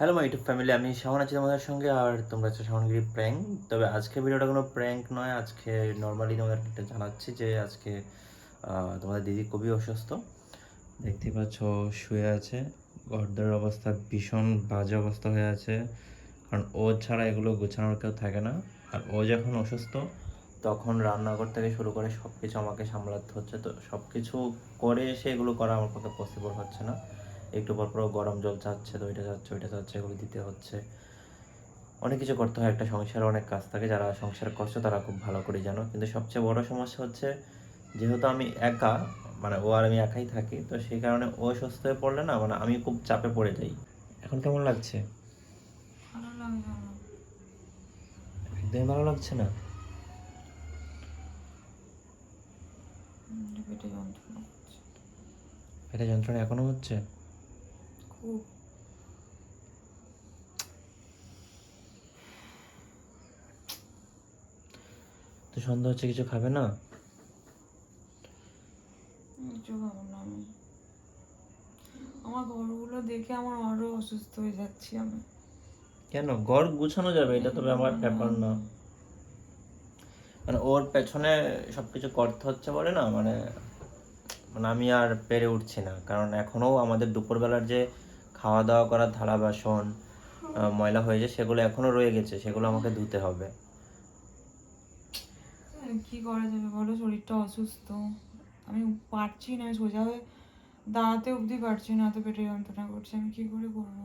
Hello my YouTube family আমি শাওন আছি তোমাদের সঙ্গে, আর তোমরা হচ্ছে শাওনগিরি প্র্যাঙ্ক তবে আজকে ভিডিওটা কোনো প্র্যাঙ্ক নয়, আজকে নর্মালি তোমাদের একটা জানাচ্ছি যে আজকে তোমাদের দিদি খুবই অসুস্থ। দেখতে পাচ্ছ, শুয়ে আছে ঘরদের অবস্থা ভীষণ বাজে অবস্থা হয়ে আছে, কারণ ও ছাড়া এগুলো গোছানোর কেউ থাকে না। আর ও যখন অসুস্থ, তখন রান্নাঘর থেকে শুরু করে সব কিছু আমাকে সামলাতে হচ্ছে। তো সব কিছু করে এসে এগুলো করা আমার পক্ষে পসিবল হচ্ছে না। একটু পর পর গরম জল চাচ্ছে তো ওইটা চাচ্ছে ওইটা চাচ্ছে এগুলো দিতে হচ্ছে। অনেক কিছু করতে হয় একটা সংসারে অনেক কাজ থাকে যারা সংসার করছে তারা খুব ভালো করে জানো। কিন্তু সবচেয়ে বড় সমস্যা হচ্ছে যেহেতু আমি একা মানে ও আর আমি একাই থাকি তো সেই কারণে ও সুস্থ হয়ে পড়লে না মানে আমি খুব চাপে পড়ে যাই। এখন কেমন লাগছে? ভালো লাগছে না একদমই ভালো লাগছে না? পেটে যন্ত্রণা এখনও হচ্ছে? তো সন্ধ্যা হচ্ছে কিছু খাবে না? কিছু খাব না আমি। আমার ঘরগুলো দেখে আমার আরও অসুস্থ হয়ে যাচ্ছি আমি। কেন? ঘর গুছানো যাবে এটা তো আমার ব্যাপার না। মানে ওর পেছনে সবকিছু করতে হচ্ছে বলে না মানে মানে আমি আর পেরে উঠছি না। কারণ এখনও আমাদের দুপুরবেলার যে খাওয়া দাওয়া করার থালা বাসন ময়লা হয়েছে সেগুলো এখনও রয়ে গেছে সেগুলো আমাকে ধুতে হবে। কি করা যাবে বলো? শরীরটা অসুস্থ। আমি পারছি না সোজা হয়ে দাঁড়াতে অবধি পারছি না এত পেটে যন্ত্রণা করছে আমি কি করে করব?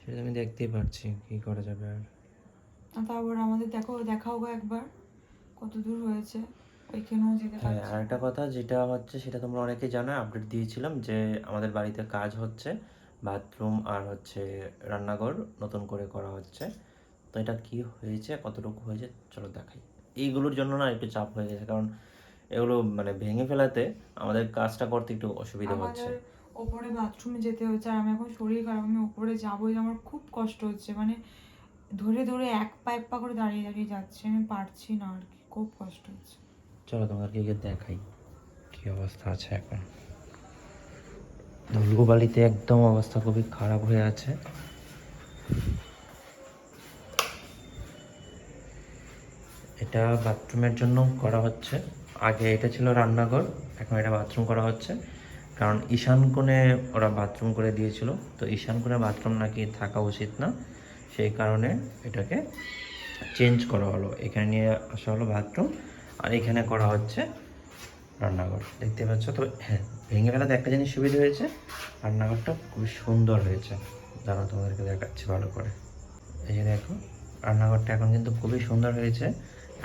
সেটা আমি দেখতেই পারছি কি করা যাবে আর। তারপর আমাদের দেখো দেখাও একবার কত দূর হয়েছে। ওইখানেও যেতে হ্যাঁ পারছি আর একটা কথা যেটা হচ্ছে সেটা তোমরা অনেকেই জানো আপডেট দিয়েছিলাম যে আমাদের বাড়িতে কাজ হচ্ছে বাথরুম আর হচ্ছে রান্নাঘর নতুন করে করা হচ্ছে। তো এটা কি হয়েছে কতটুকু হয়েছে চলো দেখাই। এইগুলোর জন্য না একটু চাপ হয়ে গেছে কারণ এগুলো মানে ভেঙে ফেলাতে আমাদের কাজটা করতে একটু অসুবিধা হচ্ছে। আমাদের ওপরে বাথরুমে যেতে হচ্ছে আর আমি এখন শরীর খারাপ আমি ওপরে যাবোই আমার খুব কষ্ট হচ্ছে মানে ধরে ধরে এক পা এক পা করে দাঁড়িয়ে দাঁড়িয়ে যাচ্ছে আমি পারছি না আর কি খুব কষ্ট হচ্ছে। চলো তোমাদেরকে গিয়ে দেখাই কি অবস্থা আছে এখন। ধুলগুবালিতে একদম অবস্থা খুবই খারাপ হয়ে আছে। এটা বাথরুমের জন্য করা হচ্ছে। আগে এটা ছিল রান্নাঘর, এখন এটা বাথরুম করা হচ্ছে। কারণ ঈশান কোণে ওরা বাথরুম করে দিয়েছিল, তো ঈশান কোণে বাথরুম নাকি থাকা উচিত না। সেই কারণে এটাকে চেঞ্জ করা হলো। এখানে নিয়ে আসা হলো বাথরুম। আর এখানে করা হচ্ছে রান্নাঘর। দেখতে পাচ্ছ? তো হ্যাঁ ভেঙে ফেলাতে একটা জিনিস সুবিধা হয়েছে। রান্নাঘরটা খুবই সুন্দর হয়েছে। দাঁড়াও, তোমাদেরকে দেখাচ্ছি ভালো করে। এই যে দেখো, রান্নাঘরটা এখন কিন্তু খুবই সুন্দর হয়েছে।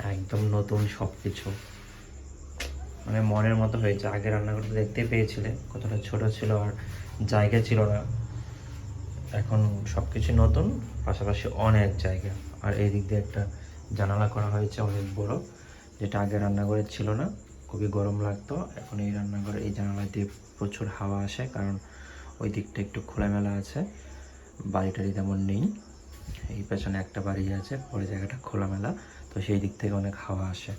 একদম নতুন সব কিছু মানে মনের মতো হয়েছে। আগে রান্নাঘরটা দেখতে পেয়েছিলে, কতটা ছোট ছিল আর জায়গা ছিল না। এখন সব কিছু নতুন, পাশাপাশি অনেক জায়গা। আর এই দিক দিয়ে একটা জানালা করা হয়েছে, অনেক বড়। যেটা আগে রান্নাঘরে ছিল না খুবই গরম লাগতো। এখন এই রান্নাঘরে এই জানালা দিয়ে প্রচুর হাওয়া আসে কারণ ওই দিকটা একটু খোলামেলা আছে। বাড়িটারি তেমন নেই। এই পেছনে একটা বাড়ি আছে পরে জায়গাটা খোলামেলা তো সেই দিক থেকে অনেক হাওয়া আসে।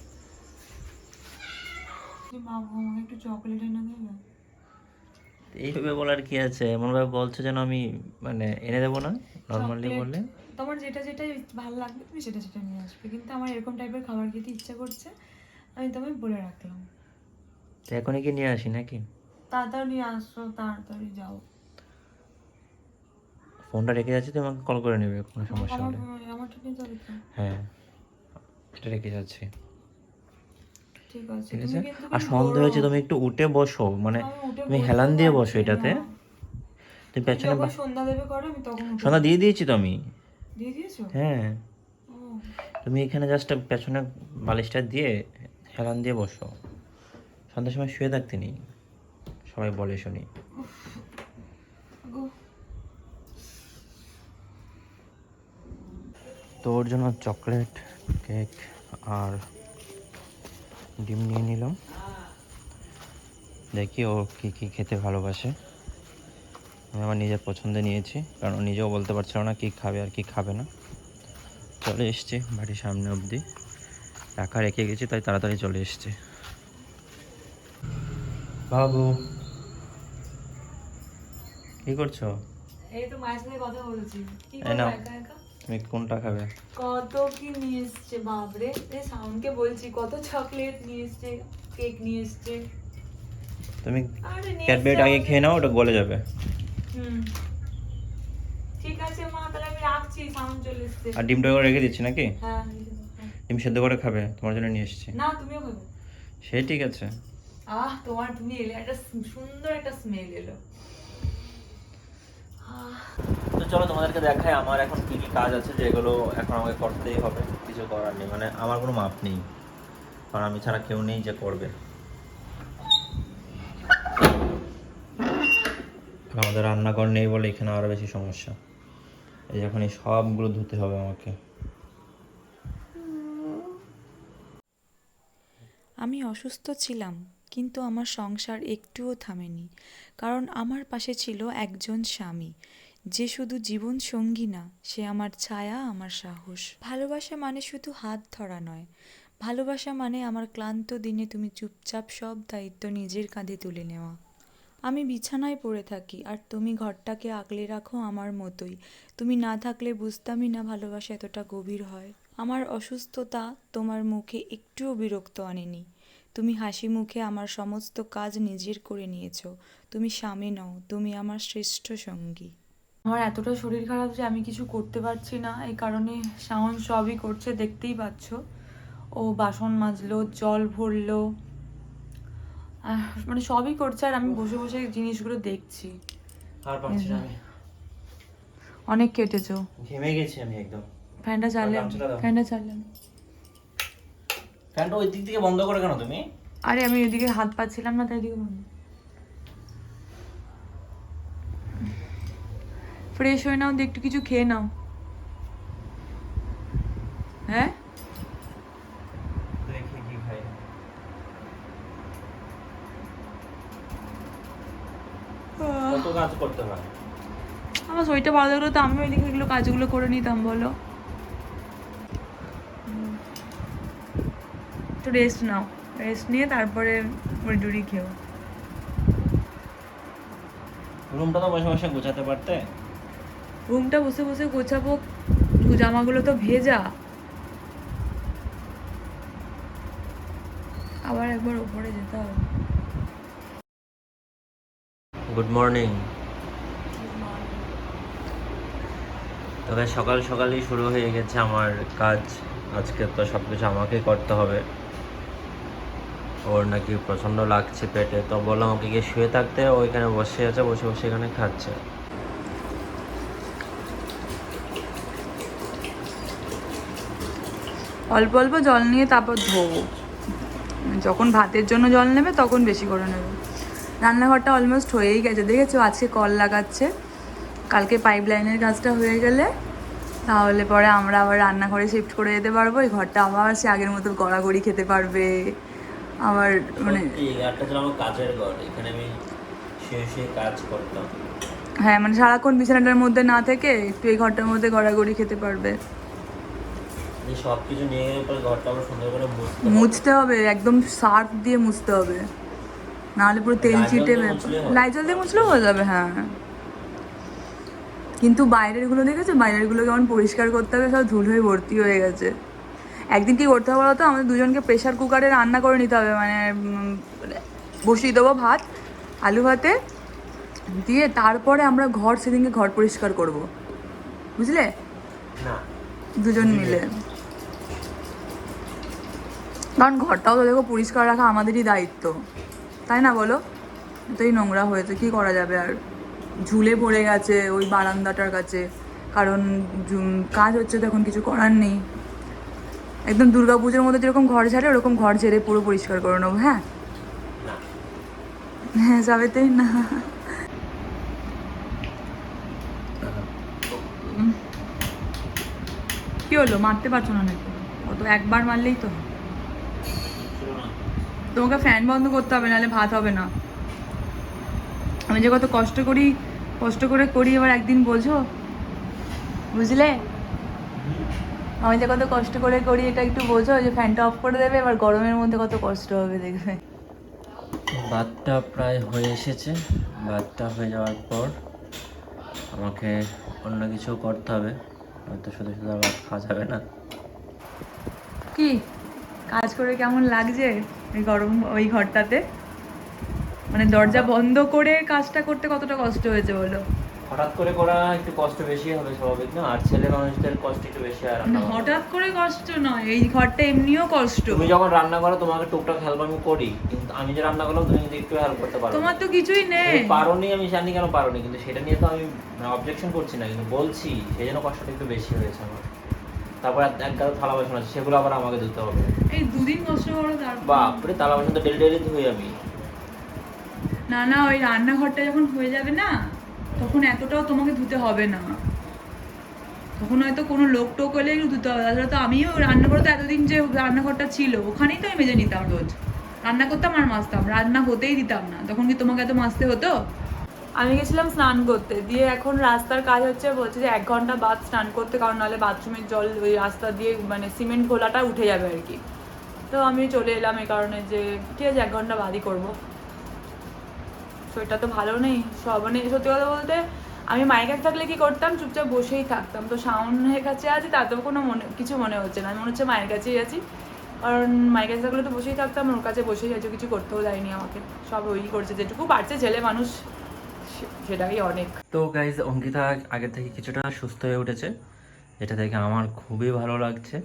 এইভাবে বলার কি আছে? এমনভাবে বলছো যেন আমি মানে এনে দেবো না নর্মালি। বললে? তোমার যেটা যেটা ভালো লাগবে তুমি সেটা সেটা নিয়ে আসবে। কিন্তু আমার এরকম টাইপের খাবার খেতে ইচ্ছা করছে আমি তোমায় বলে রাখলাম। তো এখনই কি নিয়ে আসি নাকি? তাড়াতাড়ি নিয়ে আসো তাড়াতাড়ি যাও। ফোনটা রেখে যাচ্ছি তুমি আমাকে কল করে নেবে কোনো সমস্যা আমার হলে যাবে হ্যাঁ এটা রেখে যাচ্ছি। ঠিক আছে আর খুব সন্ধ্যা হয়েছে তুমি একটু উঠে বসো মানে তুমি হেলান দিয়ে বসো এটাতে। তুমি পেছনে সন্ধ্যা দেবে করো আমি তখন সন্ধ্যা দিয়ে দিয়েছি তো আমি। দিয়ে দিয়েছ? হ্যাঁ। তুমি এখানে জাস্ট পেছনে বালিশটা দিয়ে হেলান দিয়ে বসো। সন্ধ্যার সময় শুয়ে থাকতে নেই সবাই বলে শুনি। গো। তো ওর জন্য চকলেট কেক আর ডিম নিয়ে নিলাম। দেখি ও কী কী খেতে ভালোবাসে। আমি আমার নিজের পছন্দে নিয়েছি কারণ নিজেও বলতে পারছিল না কী খাবে আর কি খাবে না। চলে এসছি বাড়ির সামনে অবধি। টাকা রেখে গেছি তাই তাড়াতাড়ি চলে এসছি। বাবু। কি করছ? এই তো মায়ের সাথে কথা বলছি। কি নাও। একা একা? তুমি কোনটা খাবে? কত কি নিয়ে এসছে বাপরে। এই সাউন্ডকে বলছি কত চকলেট নিয়ে এসছে কেক নিয়ে এসছে। তুমি আরে ক্যাডবেরিটা আগে খেয়ে নাও ওটা গলে যাবে। ঠিক আছে মা তাহলে আমি রাখছি সাউন্ড চলে এসছে। আর ডিমটা করে রেখে দিচ্ছি নাকি? হ্যাঁ হ্যাঁ। ডিম সেদ্ধ করে খাবে তোমার জন্য নিয়ে এসেছি। না তুমিও খাবে। সে ঠিক আছে। আহ তোমার তুমি এলে একটা সুন্দর একটা স্মেল এলো। আহ, তো চলো তোমাদেরকে দেখাই আমার এখন কি কি কাজ আছে যেগুলো এখন আমাকে করতেই হবে। কিছু করার নেই মানে আমার কোনো মাপ নেই। কারণ আমি ছাড়া কেউ নেই যে করবে। আর আমাদের রান্নাঘর নেই বলে এখানে আরও বেশি সমস্যা। এই যখন এই সবগুলো ধুতে হবে আমাকে। আমি অসুস্থ ছিলাম, কিন্তু আমার সংসার একটুও থামেনি, কারণ আমার পাশে ছিল একজন স্বামী। যে শুধু জীবন সঙ্গী না, সে আমার ছায়া, আমার সাহস। ভালোবাসা মানে শুধু হাত ধরা নয়। ভালোবাসা মানে আমার ক্লান্ত দিনে তুমি চুপচাপ সব দায়িত্ব নিজের কাঁধে তুলে নেওয়া। আমি বিছানায় পড়ে থাকি, আর তুমি ঘরটাকে আগলে রাখো আমার মতোই। তুমি না থাকলে বুঝতামই না ভালোবাসা এতটা গভীর হয়। আমার অসুস্থতা তোমার মুখে একটুও বিরক্ত আনেনি। তুমি হাসি মুখে আমার সমস্ত কাজ নিজের করে নিয়েছো। তুমি স্বামী নও, তুমি আমার শ্রেষ্ঠ সঙ্গী। আমার এতটা শরীর খারাপ যে আমি কিছু করতে পারছি না। এই কারণে শাওন সবই করছে, দেখতেই পাচ্ছ। ও বাসন মাজলো, জল ভরলো মানে সবই করছে আর আমি বসে বসে জিনিসগুলো দেখছি। আর পারছি না আমি। অনেক কেটেছো। ঘেমে গেছি আমি একদম। ফ্যানটা চাললাম ফ্যানটা চাললাম ফ্যানটা ওই দিক থেকে বন্ধ করে কেন তুমি? আরে আমি ওইদিকে হাত পাচ্ছিলাম না তাই দিকে বন্ধ। ফ্রেশ হয়ে নাও দিয়ে একটু কিছু খেয়ে নাও হ্যাঁ দেখি কি খাই কত কাজ করতে হয় শরীরটা ভালো লাগল তো আমি ওইদিকে এগুলো কাজগুলো করে নিতাম বলো। একটু রেস্ট নাও রেস্ট নিয়ে তারপরে মুড়ি টুড়ি খেও। রুমটা তো বসে বসে গোছাতে পারতে? রুমটা বসে বসে গোছাবো জামাগুলো তো ভেজা। আবার একবার উপরে যেতে হবে। গুড মর্নিং তবে সকাল সকালই শুরু হয়ে গেছে আমার কাজ। আজকে তো সব কিছু আমাকেই করতে হবে। ওর নাকি প্রচণ্ড লাগছে পেটে। তো বললাম ওকে গিয়ে শুয়ে থাকতে ওইখানে বসে আছে, বসে বসে এখানে খাচ্ছে। অল্প অল্প জল নিয়ে তারপর ধোবো। যখন ভাতের জন্য জল নেবে, তখন বেশি করে নেবে। রান্নাঘরটা অলমোস্ট হয়েই গেছে। দেখেছ? আজকে কল লাগাচ্ছে। কালকে পাইপ লাইনের কাজটা হয়ে গেলে তাহলে পরে আমরা আবার রান্নাঘরে শিফট করে যেতে পারব। এই ঘরটা আবার সে আগের মতো গড়াগড়ি খেতে পারবে। আবার মানে ঘরটা ছিল আমার কাজের ঘর এখানে আমি শুয়ে শুয়ে কাজ করতাম। হ্যাঁ মানে সারাক্ষণ বিছানাটার মধ্যে না থেকে একটু এই ঘরটার মধ্যে গড়াগড়ি খেতে পারবে। সব কিছু নিয়ে গেলে পরে ঘরটা আবার সুন্দর করে মুছতে হবে। একদম সার্ফ দিয়ে মুছতে হবে। নাহলে পুরো তেল দিয়ে লাইজল দিয়ে মুছলেও হয়ে যাবে হ্যাঁ। কিন্তু বাইরেরগুলো দেখেছ? বাইরেরগুলো কেমন পরিষ্কার করতে হবে সব ধুল হয়ে ভর্তি হয়ে গেছে। একদিন কি করতে হবে তো? আমাদের দুজনকে প্রেশার কুকারে রান্না করে নিতে হবে মানে উম, বসিয়ে দেবো ভাত আলু ভাতে দিয়ে তারপরে আমরা ঘর সেদিনকে ঘর পরিষ্কার করব। বুঝলে? দুজন মিলে। কারণ ঘরটাও তো দেখো পরিষ্কার রাখা আমাদেরই দায়িত্ব। তাই না বলো? এতই নোংরা হয়েছে কি করা যাবে আর? ঝুলে পড়ে গেছে ওই বারান্দাটার কাছে। কারণ কাজ হচ্ছে তো এখন কিছু করার নেই। একদম দুর্গা পুজোর মধ্যে যেরকম ঘর ঝাড়ে ওরকম ঘর ঝেড়ে পুরো পরিষ্কার করে নেব হ্যাঁ? হ্যাঁ যাবেতেই না? কি হলো? মারতে পারছ না নাকি? ও তো একবার মারলেই তো তোমাকে ফ্যান বন্ধ করতে হবে নাহলে ভাত হবে না। আমি যে কত কষ্ট করি কষ্ট করে করি এবার একদিন বোঝো? বুঝলে? আমি যে কত কষ্ট করে করি এটা একটু বোঝো যে ফ্যানটা অফ করে দেবে এবার গরমের মধ্যে কত কষ্ট হবে দেখবে। ভাতটা প্রায় হয়ে এসেছে। ভাতটা হয়ে যাওয়ার পর আমাকে অন্য কিছু করতে হবে। হয়তো শুধু শুধু ভাত খাওয়া যাবে না। কি? কাজ করে কেমন লাগছে এই গরম ওই ঘরটাতে? মানে দরজা বন্ধ করে কাজটা করতে কতটা কষ্ট হয়েছে বলো? হঠাৎ করে করা একটু কষ্ট বেশি হবে স্বাভাবিক না? আর ছেলে মানুষদের কষ্ট একটু বেশি হয় রান্না হঠাৎ করে কষ্ট নয় এই ঘরটা এমনিও কষ্ট। তুমি যখন রান্না করো তোমাকে টুকটাক হেল্প আমি করি কিন্তু আমি যে রান্না করলাম তুমি কিন্তু একটু হেল্প করতে পারো তোমার তো কিছুই নেই। পারোনি আমি জানি কেন পারোনি কিন্তু সেটা নিয়ে তো আমি অবজেকশন করছি না কিন্তু বলছি সেই জন্য কষ্টটা একটু বেশি হয়েছে আমার। তারপর এক- এক গাদা থালা বাসন আছে সেগুলো আবার আমাকে ধুতে হবে। এই দুদিন কষ্ট করো তারপর। বাপরে থালা বাসন তো ডেলি ডেলি ধুই আমি। না না, ওই রান্নাঘরটা যখন হয়ে যাবে না, তখন এতটাও তোমাকে ধুতে হবে না। তখন হয়তো কোনো লোক টোক হলে একটু ধুতে হবে। তাছাড়া তো আমিও রান্নাঘরে তো এতদিন যে রান্নাঘরটা ছিল, ওখানেই তো আমি মেজে নিতাম রোজ। রান্না করতাম আর মাজতাম, রান্না হতেই দিতাম না। তখন কি তোমাকে এত মাজতে হতো? আমি গেছিলাম স্নান করতে, দিয়ে এখন রাস্তার কাজ হচ্ছে বলছে যে এক ঘণ্টা বাদ স্নান করতে, কারণ নাহলে বাথরুমের জল ওই রাস্তা দিয়ে মানে সিমেন্ট খোলাটা উঠে যাবে আর কি। তো আমি চলে এলাম এই কারণে যে, ঠিক আছে, এক ঘণ্টা বাদই করব। শরীরটা তো ভালো নেই। সব মানে সত্যি কথা বলতে, আমি কাছে থাকলে কি করতাম? চুপচাপ বসেই থাকতাম। তো শাওনের কাছে আছি, তাতেও কোনো মনে কিছু মনে হচ্ছে না। আমি মনে হচ্ছে মায়ের কাছেই আছি। কারণ মায়ের কাছে থাকলে তো বসেই থাকতাম, ওর কাছে বসেই আছে কিছু করতেও দেয়নি আমাকে। সব ওই করছে, যেটুকু পারছে ছেলে মানুষ সেটাই অনেক। তো গাইজ অঙ্কিতা আগের থেকে কিছুটা সুস্থ হয়ে উঠেছে, যেটা দেখে আমার খুবই ভালো লাগছে।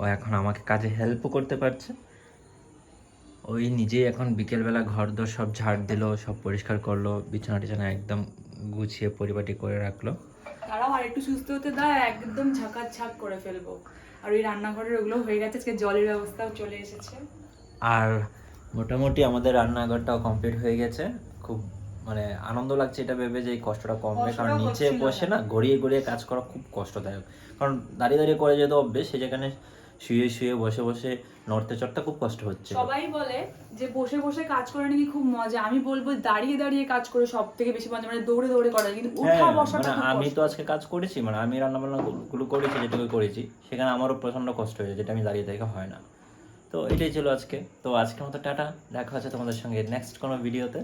ও এখন আমাকে কাজে হেল্পও করতে পারছে। ওই নিজেই এখন বিকেলবেলা ঘর দর সব ঝাড় দিল সব পরিষ্কার করল বিছানা টিছানা একদম গুছিয়ে পরিপাটি করে রাখল। তারাও আর একটু সুস্থ হতে দেয় একদম ঝাঁকার ঝাঁক করে ফেলব। আর ওই রান্নাঘরের ওগুলো হয়ে গেছে আজকে জলের ব্যবস্থাও চলে এসেছে। আর মোটামুটি আমাদের রান্নাঘরটাও কমপ্লিট হয়ে গেছে। খুব মানে আনন্দ লাগছে এটা ভেবে যে এই কষ্টটা কমবে কারণ নিচে বসে না। গড়িয়ে গড়িয়ে কাজ করা খুব কষ্টদায়ক। কারণ দাঁড়িয়ে দাঁড়িয়ে করে যেতে অভ্যেস সে যেখানে শুয়ে শুয়ে বসে বসে নড়তে চড়তে খুব কষ্ট হচ্ছে। সবাই বলে যে বসে বসে কাজ করে নাকি খুব মজা। আমি বলব দাঁড়িয়ে দাঁড়িয়ে কাজ করে সব থেকে বেশি মজা মানে দৌড়ে দৌড়ে করা। যায়। কিন্তু উঠা হ্যাঁ বসাটা মানে আমি তো আজকে কাজ করেছি মানে আমি রান্না বান্না গুলো করেছি যেটুকু করেছি সেখানে আমারও প্রচণ্ড কষ্ট হয়েছে যেটা আমি দাঁড়িয়ে থেকে হয় না। তো এটাই ছিল আজকে। তো আজকের মতো টাটা দেখা হচ্ছে তোমাদের সঙ্গে নেক্সট কোনো ভিডিওতে